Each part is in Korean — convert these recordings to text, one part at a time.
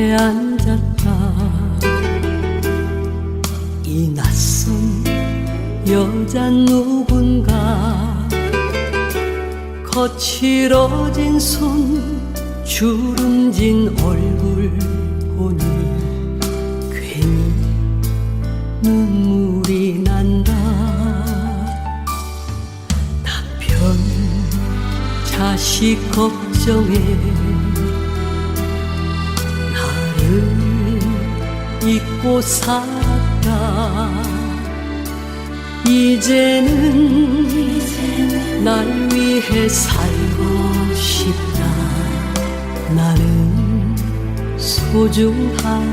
앞에 앉았다. 이 낯선 여자 누군가? 거칠어진 손 주름진 얼굴 보니 괜히 눈물이 난다. 남편 자식 걱정해 나를 잊고 살았다. 이제는 날 위해 살고 싶다. 나는 소중하니까.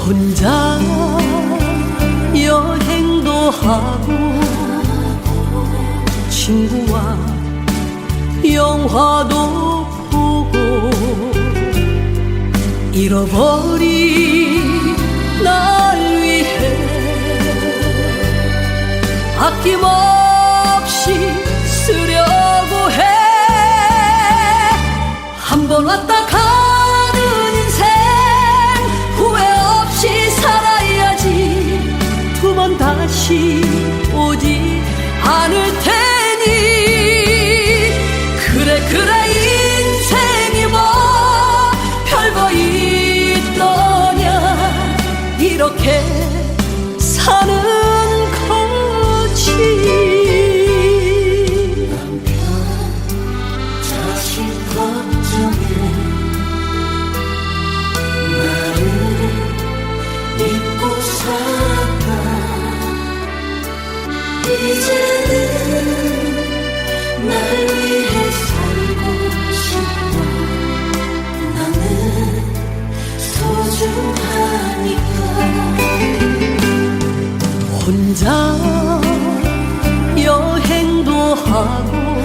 혼자 여행도 하고 친구와 영화도 잃어버린 날 위해 아낌없이 쓰려고 해. 한 번 왔다 가 혼자 여행도 하고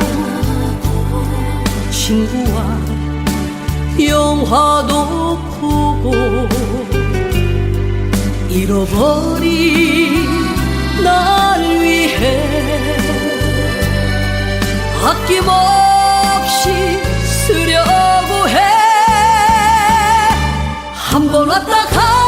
친구와 영화도 보고 잃어버린 날 위해 아낌없이 쓰려고 해. 한 번 왔다 가